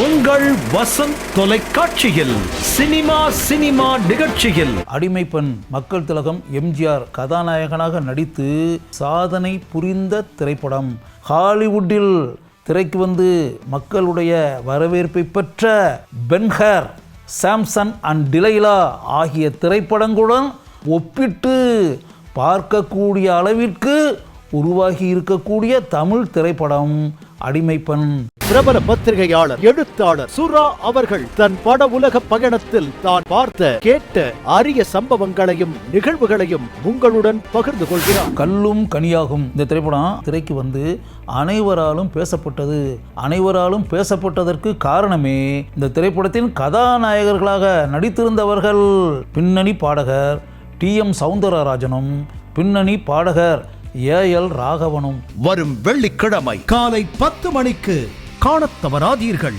உங்கள் வசந்த் தொலைக்காட்சியில் cinema cinema நிகழ்ச்சியில். அடிமை பெண் மக்கள் திலகம் எம்ஜிஆர் கதாநாயகனாக நடித்து சாதனை புரிந்த திரைப்படம். ஹாலிவுட்டில் திரைக்கு வந்து மக்களுடைய வரவேற்பை பெற்ற பென்ஹர் சாம்சன் அண்ட் டிலைலா ஆகிய திரைப்படங்களுடன் ஒப்பிட்டு பார்க்கக்கூடிய அளவிற்கு உருவாகி இருக்கக்கூடிய தமிழ் திரைப்படம். அடிமை பெண் பிரபல பத்திரிகையாளர் எழுத்தாளர் சுரா அவர்கள் தன் பட உலக பயணத்தில் தான் பார்த்த கேட்ட அரிய சம்பவங்களையும் நிகழ்வுகளையும் உங்களுடன் பகிர்ந்து கொள்கிறார். கல்லும் கனியாகும். இந்த திரைப்படம் திரைக்கு வந்து அனைவராலும் பேசப்பட்டது. அனைவராலும் பேசப்பட்டதற்கு காரணமே இந்த திரைப்படத்தின் கதாநாயகர்களாக நடித்திருந்தவர்கள். பின்னணி பாடகர் டி எம் சவுந்தரராஜனும் பின்னணி பாடகர் ஏ எல் ராகவனும் வரும் வெள்ளிக்கிழமை காலை பத்து மணிக்கு காணத் தவறாதீர்கள்.